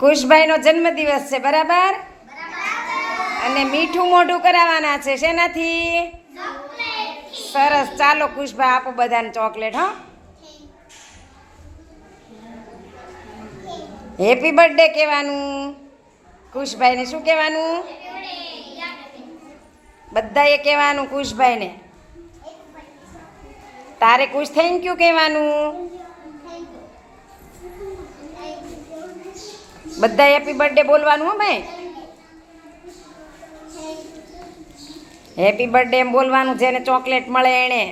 ખુશભાઈનો જન્મદિવસ છે, બરાબર? અને મીઠું મોઢું કરાવવાના છે, શેનાથી? સરસ. ચાલો ખુશભાઈ આપો બધાને ચોકલેટ, હો. હેપી બર્થડે કહેવાનું. ખુશભાઈને શું કહેવાનું? બધાએ કહેવાનું ખુશભાઈને તારે ખુશ થેન્ક યુ કહેવાનું? બધા હેપી બર્થડે બોલવાનું હો ભાઈ. હેપી બર્થડે એમ બોલવાનું, જેને ચોકલેટ મળે એને.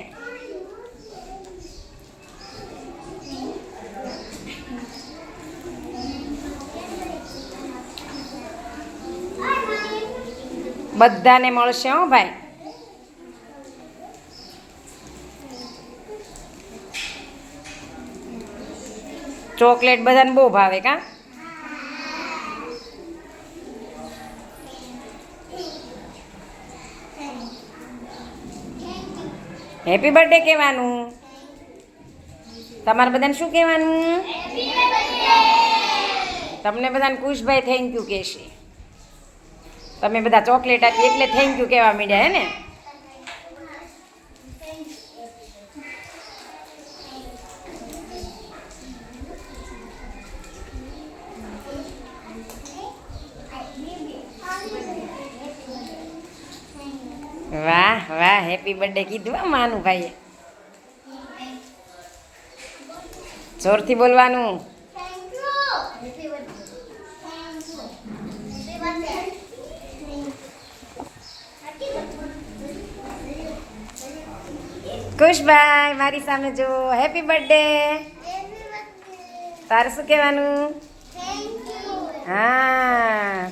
બધાને મળશે હો ભાઈ. ચોકલેટ બધાને બહુ ભાવે કા? હેપી બર્થડે કહેવાનું. તમારે બધાને શું કહેવાનું? તમને બધાને ખુશભાઈ થેન્ક યુ કહેશે. તમે બધા ચોકલેટ આપી એટલે થેન્ક યુ કહેવા માંડ્યા, હે ને? વાહ વાહ હેપી બર્થડે કીધું આ માનું ભાઈએ જોરથી બોલવાનું. ખુશભાઈ મારી સામે જો હેપી બર્થડે તારે શું કહેવાનું? હા